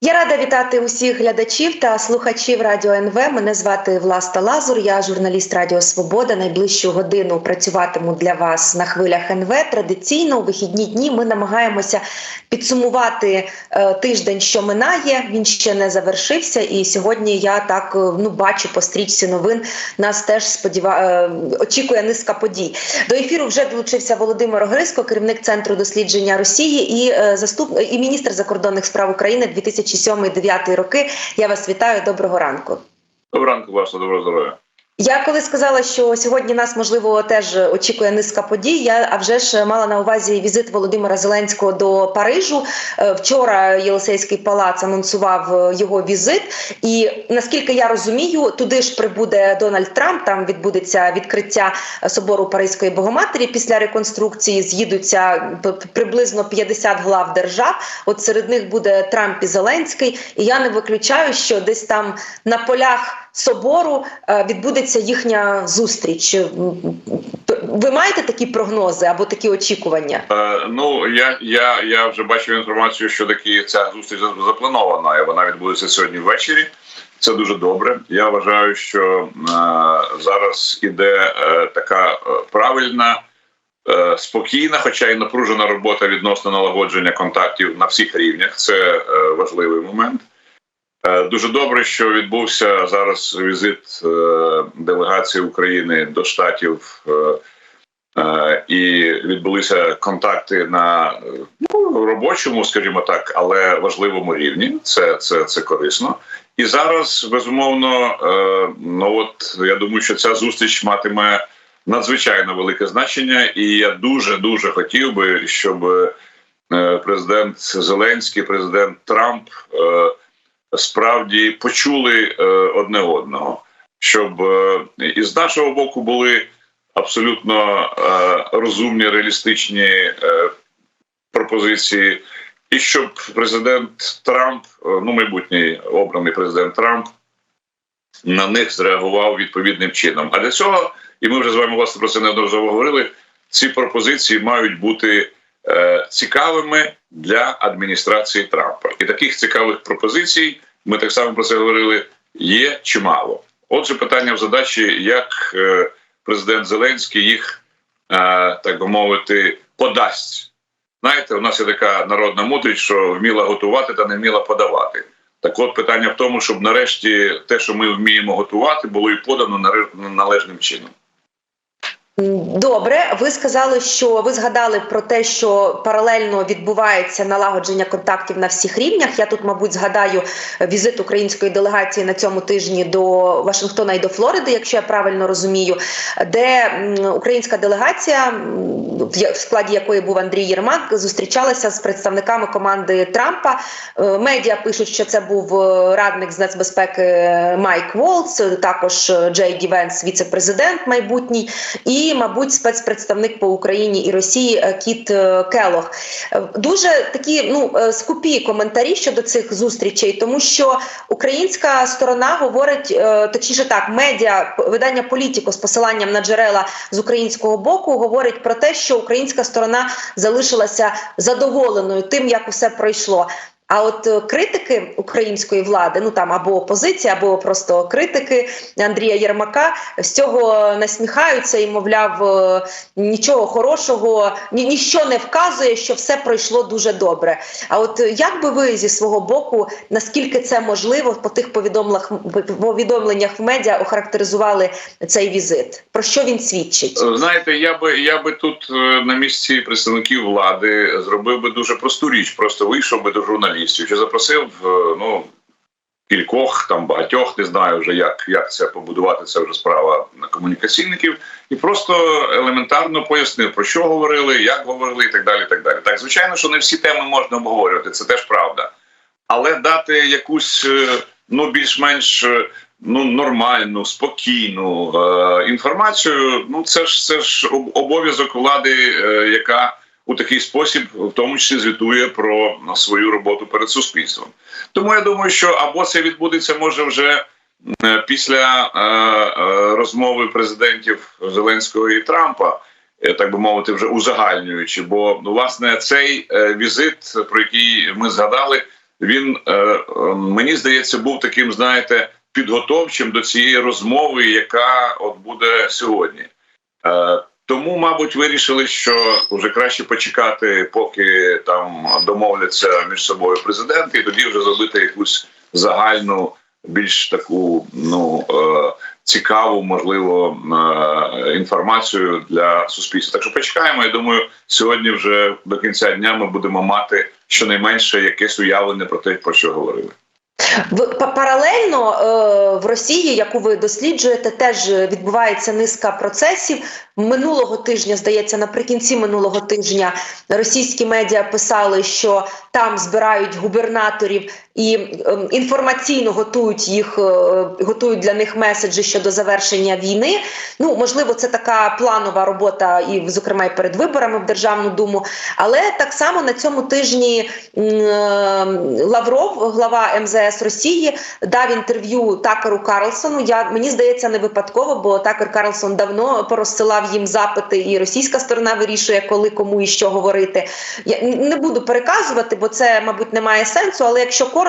Я рада вітати усіх глядачів та слухачів Радіо НВ. Мене звати Власта Лазур. Я журналіст Радіо Свобода. Найближчу годину працюватиму для вас на хвилях НВ. Традиційно у вихідні дні ми намагаємося підсумувати е, тиждень, що минає. Він ще не завершився. І сьогодні я так е, ну бачу по стрічці новин. Нас теж сподіва... е, очікує низка подій. До ефіру вже долучився Володимир Огриско, керівник центру дослідження Росії і е, заступ і міністр закордонних справ України 2007-2009 роки. Я вас вітаю. Доброго ранку. Доброго ранку, вашого доброго здоров'я. Я коли сказала, що сьогодні нас можливо теж очікує низка подій. Я а вже ж мала на увазі візит Володимира Зеленського до Парижу. Е, Вчора Єлисейський палац анонсував е, його візит, і наскільки я розумію, туди ж прибуде Дональд Трамп. Там відбудеться відкриття собору Паризької Богоматері. Після реконструкції з'їдуться приблизно 50 глав держав. От серед них буде Трамп і Зеленський. І я не виключаю, що десь там на полях собору е, відбудеться їхня зустріч. Ви маєте такі прогнози або такі очікування? Е, ну я, я, я вже бачив інформацію, що таки ця зустріч запланована, і вона відбудеться сьогодні ввечері. Це дуже добре. Я вважаю, що е, зараз іде е, така е, правильна, е, спокійна, хоча і напружена робота відносно налагодження контактів на всіх рівнях. Це е, важливий момент. Е, Дуже добре, що відбувся зараз візит е, делегації України до штатів, е, і відбулися контакти на ну, робочому, скажімо так, але важливому рівні. Це, це, це корисно. І зараз безумовно, ну от я думаю, що ця зустріч матиме надзвичайно велике значення, і я дуже дуже хотів би, щоб президент Зеленський, президент Трамп. Справді почули е, одне одного, щоб е, і з нашого боку були абсолютно е, розумні, реалістичні пропозиції, і щоб президент Трамп, ну майбутній обраний президент Трамп, на них зреагував відповідним чином. А для цього, і ми вже з вами власне про це неодноразово говорили. Ці пропозиції мають бути цікавими для адміністрації Трампа. І таких цікавих пропозицій ми так само про це говорили. Є чимало. Отже, питання в задачі, як е, президент Зеленський їх, е, так би мовити, подасть. Знаєте, у нас є така народна мудрість, що вміла готувати та не вміла подавати. Так от питання в тому, щоб нарешті те, що ми вміємо готувати, було і подано належним чином. Добре, ви сказали, що ви згадали про те, що паралельно відбувається налагодження контактів на всіх рівнях. Я тут, мабуть, згадаю візит української делегації на цьому тижні до Вашингтона і до Флориди, якщо я правильно розумію, де українська делегація, в складі якої був Андрій Єрмак, зустрічалася з представниками команди Трампа. Е, Медіа пишуть, що це був е, радник з нацбезпеки Майк Волц, також Джей Ді Венс, віце-президент майбутній, і, мабуть, спецпредставник по Україні і Росії е, Кіт е, Келох. Е, Дуже такі ну скупі коментарі щодо цих зустрічей, тому що українська сторона говорить, точніше так, медіа видання Політіко з посиланням на джерела з українського боку говорить про те, що українська сторона залишилася задоволеною тим, як усе пройшло. А от е, критики української влади, ну там або опозиція, або просто критики Андрія Єрмака з цього насміхаються і, мовляв, е, нічого хорошого, ні, ніщо не вказує, що все пройшло дуже добре. А от е, як би ви зі свого боку, наскільки це можливо, по тих повідомленнях повідомленнях в медіа охарактеризували цей візит? Про що він свідчить? Знаєте, я би я би тут е, на місці представників влади зробив би дуже просту річ. Просто вийшов би до журналістів чи запросив е, ну кількох там багатьох, не знаю вже як, як це побудувати. Це вже справа на комунікаційників, і просто елементарно пояснив про що говорили, як говорили, і так далі. і Так далі. Так, звичайно, що не всі теми можна обговорювати. Це теж правда, але дати якусь е, ну більш-менш. Ну, нормальну, спокійну е, інформацію. Ну, це ж це ж обов'язок влади, е, яка у такий спосіб, в тому числі, звітує про свою роботу перед суспільством. Тому я думаю, що або це відбудеться може вже е, після е, е, розмови президентів Зеленського і Трампа, так би мовити, вже узагальнюючи. Бо ну, власне цей е, візит, про який ми згадали, він е, мені здається був таким, знаєте, підготовчим до цієї розмови, яка от буде сьогодні. Е, тому, мабуть, вирішили, що вже краще почекати, поки там домовляться між собою президенти, і тоді вже зробити якусь загальну, більш таку ну е, цікаву, можливо, е, інформацію для суспільства. Так що почекаємо. Я думаю, сьогодні вже до кінця дня ми будемо мати щонайменше якесь уявлення про те, про що говорили. В паралельно е, в Росії, яку ви досліджуєте, теж відбувається низка процесів. Минулого тижня, здається, наприкінці минулого тижня російські медіа писали, що там збирають губернаторів і е, інформаційно готують їх, е, готують для них меседжі щодо завершення війни. Ну можливо, це така планова робота, і зокрема і перед виборами в Державну думу. Але так само на цьому тижні е, Лавров, глава МЗС Росії, дав інтерв'ю Такеру Карлсону. Я мені здається, не випадково, бо Такер Карлсон давно порозсилав їм запити, і російська сторона вирішує, коли кому і що говорити. Я не буду переказувати, бо це, мабуть, не має сенсу. Але якщо коротко,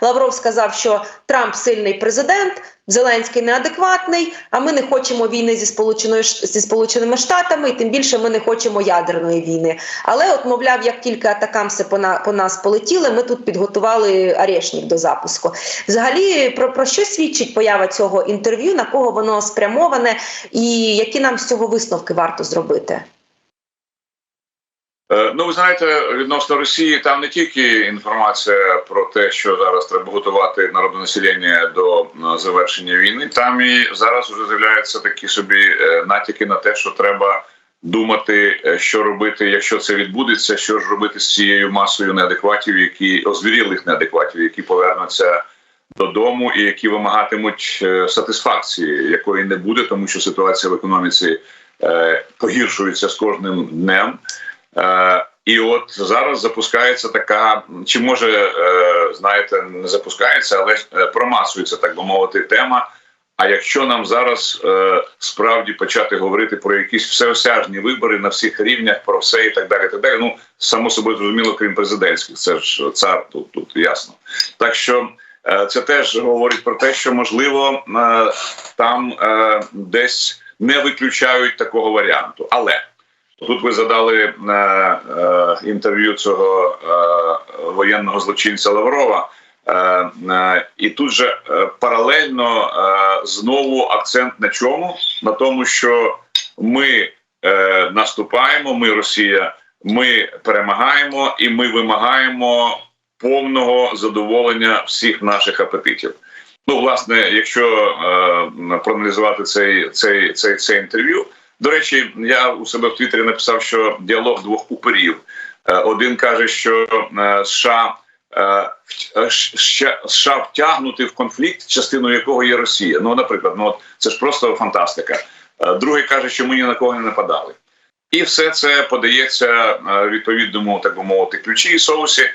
Лавров сказав, що Трамп сильний президент. Зеленський неадекватний, а ми не хочемо війни зі сполученою зі сполученими штатами, і тим більше ми не хочемо ядерної війни. Але, от, мовляв, як тільки атакамси по, на, по нас полетіли, ми тут підготували арешник до запуску. Взагалі, про, про що свідчить поява цього інтерв'ю, на кого воно спрямоване, і які нам з цього висновки варто зробити? Е, Ну, ви знаєте, відносно Росії там не тільки інформація про те, що зараз треба готувати народне населення до завершення війни. Там і зараз вже з'являються такі собі е, натяки на те, що треба думати, е, що робити, якщо це відбудеться, що ж робити з цією масою неадекватів, які озвірілих неадекватів, які повернуться додому і які вимагатимуть сатисфакції, якої не буде, тому що ситуація в економіці погіршується з кожним днем. Е, і от зараз запускається така, чи може е, знаєте, не запускається, але е, промасується, так би мовити, тема. А якщо нам зараз справді почати говорити про якісь всеосяжні вибори на всіх рівнях, про все і так далі, так далі. Ну само собою зрозуміло, крім президентських, це ж цар тут, тут ясно. Так що це теж говорить про те, що можливо там десь не виключають такого варіанту, але. Тут ви задали е, е, інтерв'ю цього е, воєнного злочинця Лаврова, і тут же паралельно знову акцент на чому? На тому, що ми наступаємо, ми Росія, ми перемагаємо і ми вимагаємо повного задоволення всіх наших апетитів. Ну, власне, якщо проаналізувати цей, цей, цей, цей інтерв'ю. До речі, я у себе в Твіттері написав, що діалог двох уперів. Е, Один каже, що е, США е, США втягнути в конфлікт, частиною якого є Росія. Ну, наприклад, ну це ж просто фантастика. Другий каже, що ми ні на кого не нападали. І все це подається відповідному, так би мовити, ключі і соусі.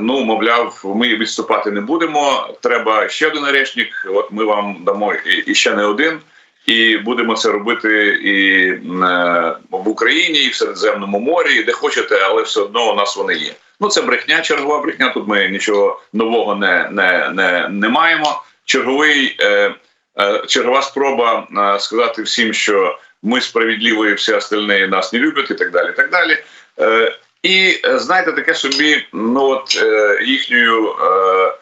Ну, мовляв, ми відступати не будемо. Треба ще один арешник. От ми вам дамо і ще не один. І будемо це робити і е, в Україні, і в Середземному морі, і де хочете, але все одно у нас вони є. Ну це брехня, чергова брехня. Тут ми нічого нового не, не, не, не маємо. Черговий е, е, чергова спроба е, сказати всім, що ми справедливі, всі остальні нас не люблять, і так далі. І так далі. Е, і е, знаєте, таке собі, ну от е, їхньою. Е,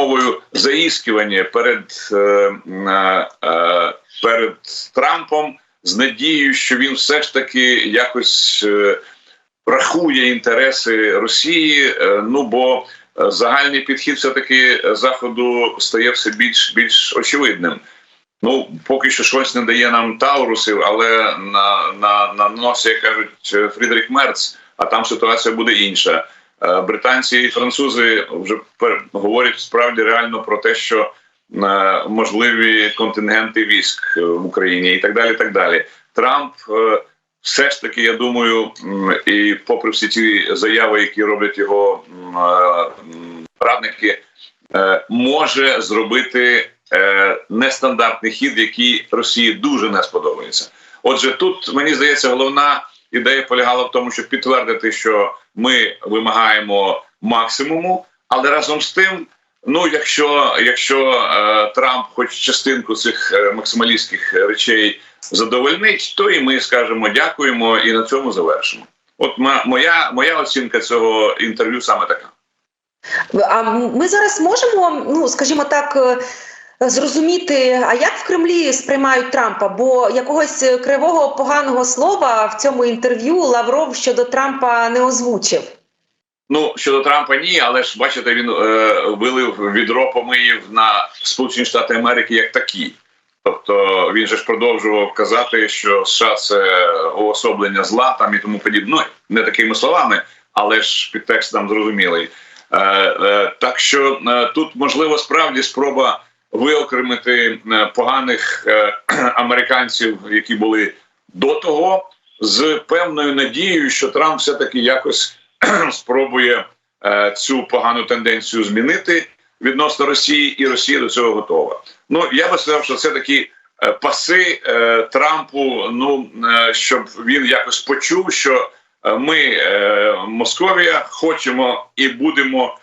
Мовою заіскування перед е, е, е, перед Трампом з надією, що він все ж таки якось е, рахує інтереси Росії. Е, ну бо е, загальний підхід, все таки заходу стає все більш більш очевидним. Ну поки що Шольц не дає нам таурусів, але на на, на носі, як кажуть, Фрідріх Мерц, а там ситуація буде інша. Е, Британці і французи вже говорять справді реально про те, що е, можливі контингенти військ е, в Україні і так далі. так далі. Трамп все ж таки, я думаю, і попри всі ті заяви, які роблять його радники, може зробити нестандартний хід, який Росії дуже не сподобається. Отже, тут мені здається, головна ідея полягала в тому, щоб підтвердити, що ми вимагаємо максимуму, але разом з тим. Ну, якщо якщо е, Трамп хоч частинку цих е, максималістських речей задовольнить, то і ми скажемо дякуємо і на цьому завершимо. От моя моя оцінка цього інтерв'ю саме така. А ми зараз можемо, ну скажімо так. Зрозуміти, а як в Кремлі сприймають Трампа? Бо якогось е, кривого поганого слова в цьому інтерв'ю Лавров щодо Трампа не озвучив. Ну щодо Трампа, ні, але ж бачите, він е, вилив відро помиїв на Сполучені Штати Америки як такі. Тобто він же ж продовжував казати, що США це уособлення зла там і тому подібне. Ну, не такими словами, але ж підтекст нам зрозумілий. Е, е, так що е, тут можливо справді спроба виокремити е, поганих е, американців, які були до того, з певною надією, що Трамп все таки якось спробує е, цю погану тенденцію змінити відносно Росії, і Росія до цього готова. Ну я би сказав, що це такі паси Трампу. Ну щоб він якось почув, що ми, Московія, хочемо і будемо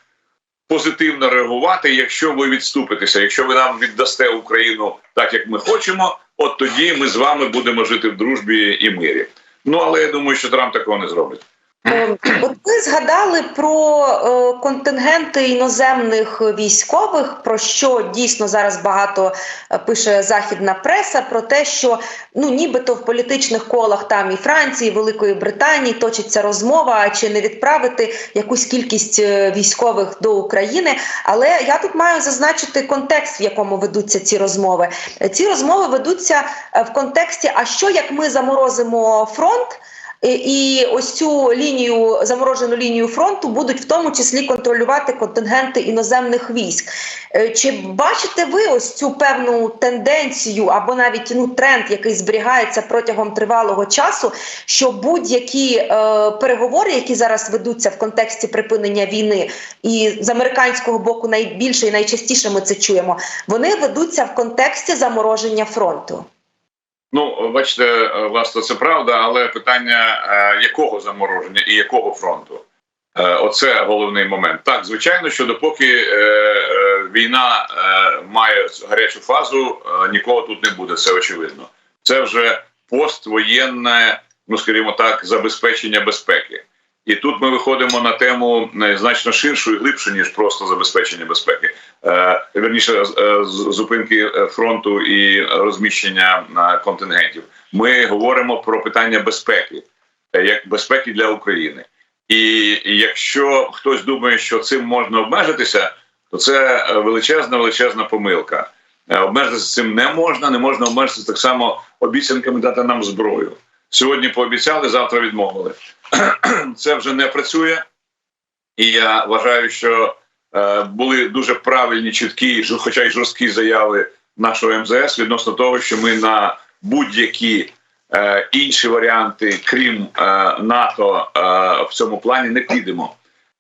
позитивно реагувати, якщо ви відступитеся, якщо ви нам віддасте Україну так, як ми хочемо, от тоді ми з вами будемо жити в дружбі і мирі. Ну але я думаю, що Трамп такого не зробить. Е, От ви згадали про е, контингенти іноземних військових, про що дійсно зараз багато е, пише західна преса, про те, що ну нібито в політичних колах там і Франції, і Великої Британії точиться розмова, чи не відправити якусь кількість військових до України. Але я тут маю зазначити контекст, в якому ведуться ці розмови. Ці розмови ведуться в контексті: а що як ми заморозимо фронт? І- І ось цю лінію заморожену лінію фронту будуть в тому числі контролювати контингенти іноземних військ. Е, Чи бачите ви ось цю певну тенденцію або навіть ну тренд, який зберігається протягом тривалого часу, що будь-які е, переговори, які зараз ведуться в контексті припинення війни, і з американського боку найбільше і найчастіше ми це чуємо, вони ведуться в контексті замороження фронту? Ну, бачите, е, власне, це правда, але питання е, якого замороження і якого фронту? Е, Оце головний момент. Так, звичайно, що допоки війна має гарячу фазу, нікого тут не буде. Це очевидно. Це вже поствоєнне, ну скажімо так, забезпечення безпеки. І тут ми виходимо на тему е, значно ширшу і глибшу, ніж просто забезпечення безпеки. Е, Верніше з- зупинки е, фронту і розміщення контингентів. Ми говоримо про питання безпеки, як безпеки для України. І якщо хтось думає, що цим можна обмежитися, то це величезна, величезна помилка. Обмежитися цим не можна, не можна обмежитися так само обіцянками дати нам зброю. Сьогодні пообіцяли, завтра відмовили. Це вже не працює, і я вважаю, що е, були дуже правильні, чіткі, хоча й жорсткі заяви нашого МЗС відносно того, що ми на будь-які е, інші варіанти, крім е, НАТО, е, в цьому плані не підемо.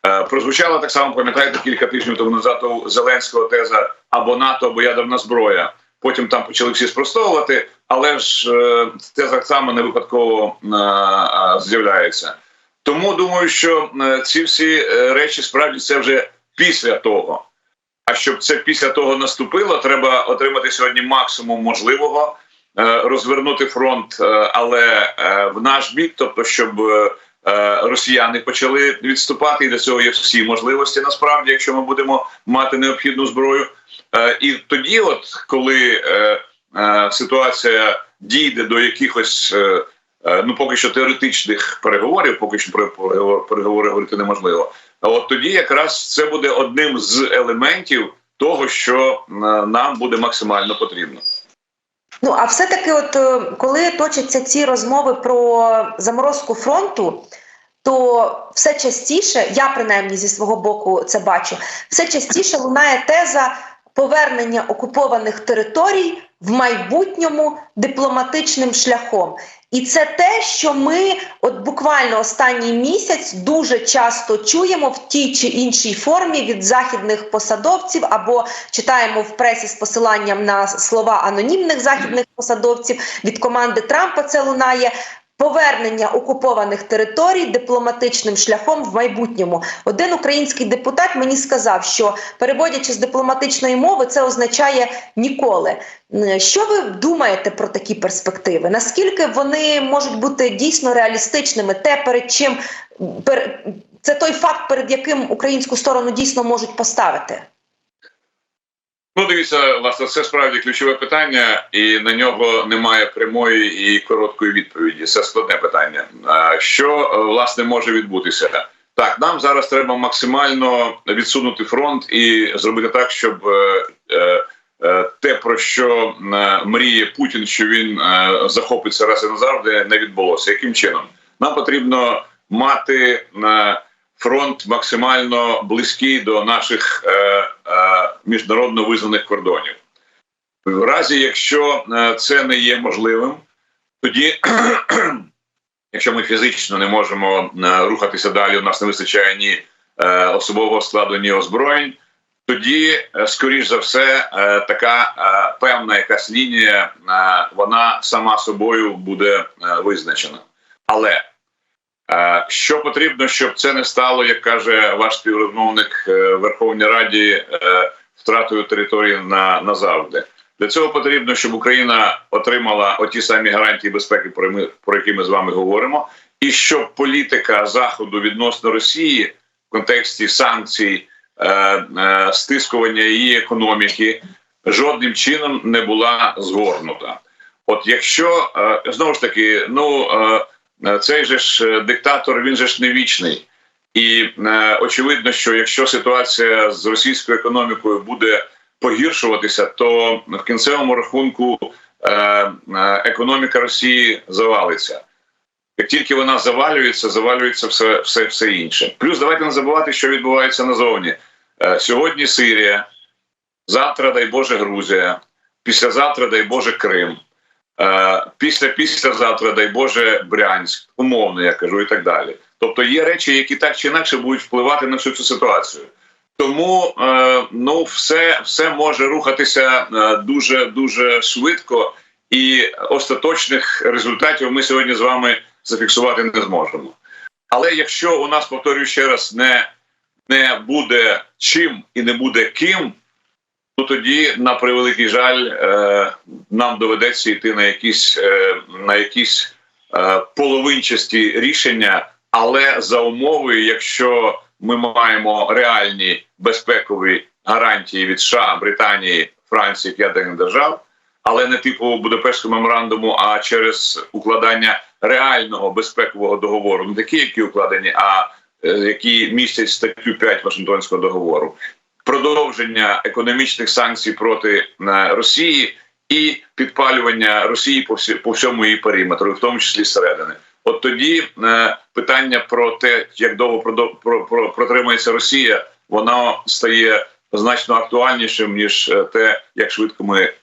Е, прозвучала так само, пам'ятаєте, кілька тижнів тому назад у Зеленського теза або НАТО, або ядерна зброя. Потім там почали всі спростовувати, але ж е, теза так само не випадково е, е, з'являється. Тому думаю, що ці всі речі справді це вже після того. А щоб це після того наступило, треба отримати сьогодні максимум можливого, розвернути фронт, але в наш бік, тобто, щоб росіяни почали відступати, і для цього є всі можливості насправді, якщо ми будемо мати необхідну зброю. Е, І тоді, от коли е, е, ситуація дійде до якихось. Ну, поки що теоретичних переговорів, поки що про переговори говорити неможливо. А от тоді якраз це буде одним з елементів того, що нам буде максимально потрібно. Ну а все-таки, от е, коли точаться ці розмови про заморозку фронту, то все частіше, я принаймні зі свого боку це бачу, все частіше лунає теза повернення окупованих територій в майбутньому дипломатичним шляхом. І це те, що ми, от буквально останній місяць, дуже часто чуємо в тій чи іншій формі від західних посадовців, або читаємо в пресі з посиланням на слова анонімних західних посадовців від команди Трампа. Це лунає. Повернення окупованих територій дипломатичним шляхом в майбутньому. Один український депутат мені сказав, що переводячи з дипломатичної мови, це означає ніколи. Що ви думаєте про такі перспективи? Наскільки вони можуть бути дійсно реалістичними? Те, перед чим це той факт, перед яким українську сторону дійсно можуть поставити? Ну, дивіться, власне, це справді ключове питання, і на нього немає прямої і короткої відповіді. Це складне питання. Що е, власне може відбутися? Так, нам зараз треба максимально відсунути фронт і зробити так, щоб е, е, те, про що мріє Путін, що він захопиться раз і назавжди, не відбулося. Яким чином? Нам потрібно мати е, фронт максимально близький до наших е, е, міжнародно визнаних кордонів. В разі, якщо е, це не є можливим, тоді, якщо ми фізично не можемо е, рухатися далі, у нас не вистачає ні е, особового складу, ні озброєнь. Тоді, скоріш за все, така певна якась лінія, вона сама собою буде визначена. Але Що потрібно, щоб це не стало, як каже ваш співрозмовник е, в Верховній Раді, е, втратою території на назавжди? Для цього потрібно, щоб Україна отримала оті самі гарантії безпеки, про ми про які ми з вами говоримо, і щоб політика заходу відносно Росії в контексті санкцій, е, е, стискування її економіки жодним чином не була згорнута. От якщо е, знову ж таки, ну. е, цей же ж е, диктатор, він же ж не вічний. І е, очевидно, що якщо ситуація з російською економікою буде погіршуватися, то в кінцевому рахунку е, е, економіка Росії завалиться. Як тільки вона завалюється, завалюється все, все, все інше. Плюс давайте не забувати, що відбувається назовні. Е, сьогодні Сирія, завтра, дай Боже, Грузія, післязавтра, дай Боже, Крим. Е, Після післязавтра, дай Боже, Брянськ, умовно я кажу, і так далі. Тобто є речі, які так чи інакше будуть впливати на всю цю ситуацію. Тому е, ну, все, все може рухатися е, дуже дуже швидко, і остаточних результатів ми сьогодні з вами зафіксувати не зможемо. Але якщо у нас, повторюю ще раз, не, не буде чим і не буде ким, то тоді, на превеликий жаль, е, нам доведеться йти на якісь, е, на якісь е, половинчасті рішення, але за умови, якщо ми маємо реальні безпекові гарантії від США, Британії, Франції, ядерних держав, але не типу Будапештського меморандуму, а через укладання реального безпекового договору, не такі, які укладені, а які містять статтю 5 Вашингтонського договору продовження економічних санкцій проти е, Росії і підпалювання Росії по всі по всьому її периметру, в тому числі зсередини. От тоді е, питання про те, як довго протримається Росія, воно стає значно актуальнішим ніж е, те, як швидко ми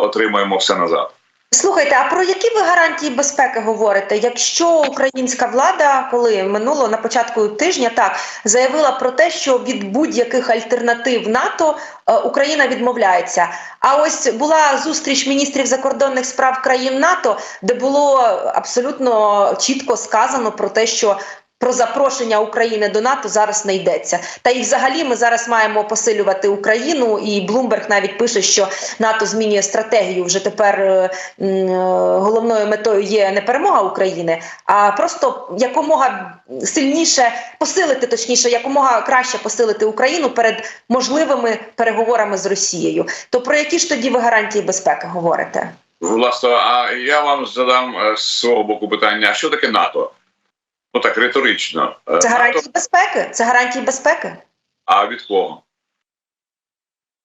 отримаємо все назад. Слухайте, а про які ви гарантії безпеки говорите? Якщо українська влада, коли минуло на початку тижня, так заявила про те, що від будь-яких альтернатив НАТО е, Україна відмовляється. А ось була зустріч міністрів закордонних справ країн НАТО, де було абсолютно чітко сказано про те, що про запрошення України до НАТО зараз не йдеться. Та і взагалі ми зараз маємо посилювати Україну. І Блумберг навіть пише, що НАТО змінює стратегію. Вже тепер е, е, головною метою є не перемога України, а просто якомога сильніше посилити, точніше, якомога краще посилити Україну перед можливими переговорами з Росією. То про які ж тоді ви гарантії безпеки говорите? Власне, а я вам задам е, з свого боку питання: а що таке НАТО? Ну так риторично. Е, Це НАТО, безпеки? Це гарантії безпеки а від кого?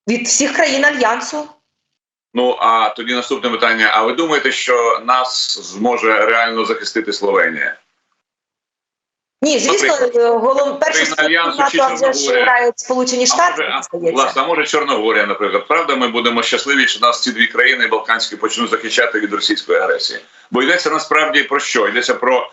від всіх країн альянсу. Ну а тоді наступне питання: а ви думаєте, що нас зможе реально захистити Словенія? Ні, звісно, голом перший грають Сполучені Штати. а, власне, а може Чорногорія, наприклад. Правда, ми будемо щасливі, що нас ці дві країни Балканські почнуть захищати від російської агресії. Бо йдеться насправді про що? Йдеться про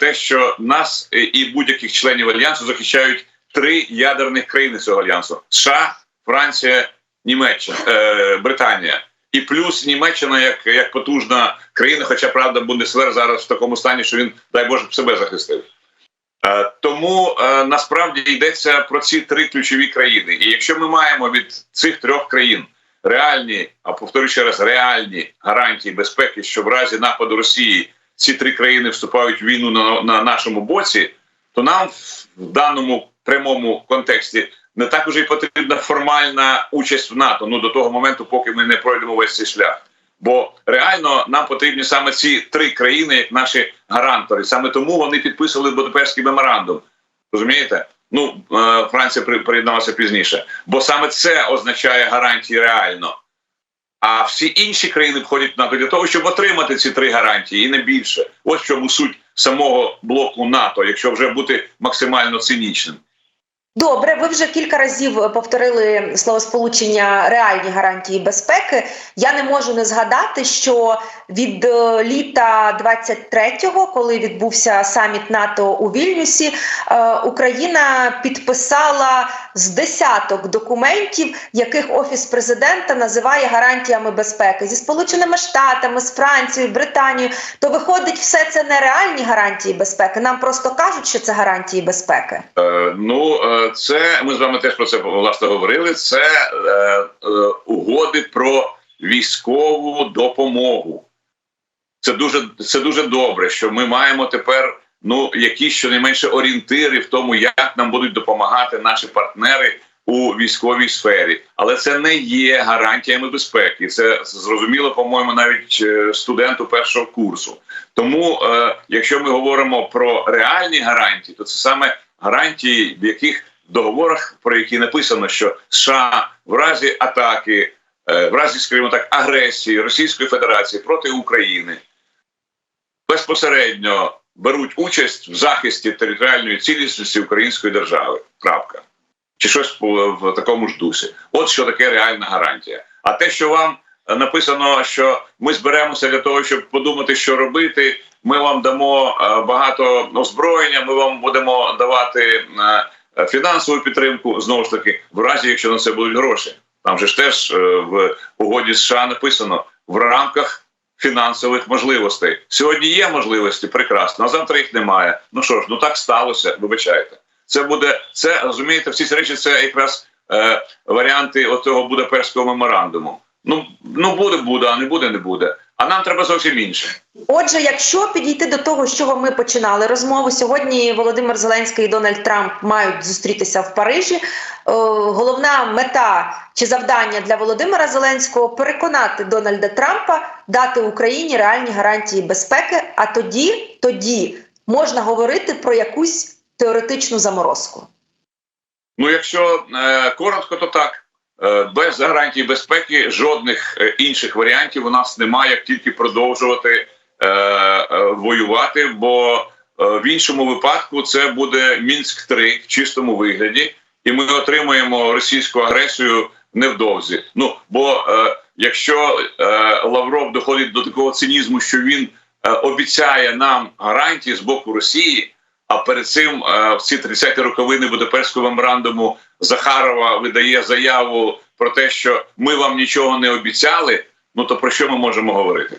те, що нас е, і будь-яких членів альянсу захищають три ядерних країни цього альянсу: США, Франція, Німеччина, е, Британія. І плюс Німеччина як, як потужна країна, хоча правда Бундесвер зараз в такому стані, що він дай Боже себе захистив. Е, Тому е, насправді йдеться про ці три ключові країни. І якщо ми маємо від цих трьох країн реальні, а повторюю ще раз, реальні гарантії безпеки, що в разі нападу Росії ці три країни вступають в війну на, на нашому боці, то нам в даному прямому контексті не так уже й потрібна формальна участь в НАТО. Ну до того моменту, поки ми не пройдемо весь цей шлях. Бо реально нам потрібні саме ці три країни, як наші гарантори. Саме тому вони підписували Будапештський меморандум. Розумієте? Ну е, Франція при- приєдналася пізніше, бо саме це означає гарантії реально. А всі інші країни входять в НАТО для того, щоб отримати ці три гарантії, і не більше. Ось в чому суть самого блоку НАТО, якщо вже бути максимально цинічним. Добре, ви вже кілька разів повторили словосполучення реальні гарантії безпеки. Я не можу не згадати, що від е, літа 23-го, коли відбувся саміт НАТО у Вільнюсі, е, Україна підписала з десяток документів, яких офіс президента називає гарантіями безпеки зі Сполученими Штатами, з Францією, Британією. То виходить, все це не реальні гарантії безпеки. Нам просто кажуть, що це гарантії безпеки. Е, ну, е, це ми з вами теж про це власне говорили. Це е, е, угоди про військову допомогу. Це дуже, це дуже добре, що ми маємо тепер ну якісь щонайменше орієнтири в тому, як нам будуть допомагати наші партнери у військовій сфері, але це не є гарантіями безпеки. Це зрозуміло, по-моєму, навіть е, студенту першого курсу. Тому, е, якщо ми говоримо про реальні гарантії, то це саме гарантії, в яких договорах, про які написано, що США в разі атаки, е, в разі, скажімо так, агресії Російської Федерації проти України безпосередньо беруть участь в захисті територіальної цілісності української держави. Крапка. Чи щось в такому ж дусі. От що таке реальна гарантія. А те, що вам написано, що ми зберемося для того, щоб подумати, що робити. Ми вам дамо е, багато озброєння. Ми вам будемо давати е, фінансову підтримку знову ж таки, в разі, якщо на це будуть гроші. Там же ж теж е, в угоді США написано в рамках фінансових можливостей. Сьогодні є можливості, прекрасно, а завтра їх немає. Ну що ж, ну так сталося. Вибачайте. Це буде це розумієте, всі ці речі це якраз е, варіанти оцього Будапештського меморандуму. Ну ну буде, буде, а не буде, не буде. А нам треба зовсім інше. Отже, якщо підійти до того, з чого ми починали розмову, сьогодні Володимир Зеленський і Дональд Трамп мають зустрітися в Парижі. Е, головна мета чи завдання для Володимира Зеленського переконати Дональда Трампа дати Україні реальні гарантії безпеки. А тоді, тоді можна говорити про якусь теоретичну заморозку. Ну, якщо е, коротко, то так. Е, без гарантій безпеки жодних е, інших варіантів у нас немає, як тільки продовжувати е, воювати. Бо в іншому випадку це буде мінськ 3 в чистому вигляді, і ми отримаємо російську агресію невдовзі. Ну бо якщо Лавров доходить до такого цинізму, що він обіцяє нам гарантії з боку Росії. А перед цим в ці 30-ті роковини Будапештського меморандуму Захарова видає заяву про те, що ми вам нічого не обіцяли. Ну то про що ми можемо говорити?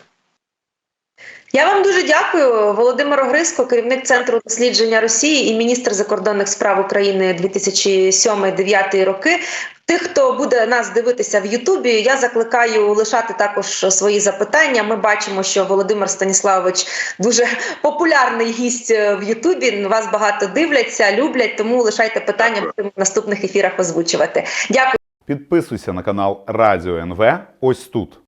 Я вам дуже дякую, Володимир Огриско, керівник центру дослідження Росії і міністр закордонних справ України 2007-2009 роки. Тих, хто буде нас дивитися в Ютубі, я закликаю лишати також свої запитання. Ми бачимо, що Володимир Станіславович дуже популярний гість в Ютубі. Вас багато дивляться, люблять. Тому лишайте питання будемо в наступних ефірах озвучувати. Дякую. Підписуйся на канал Радіо НВ ось тут.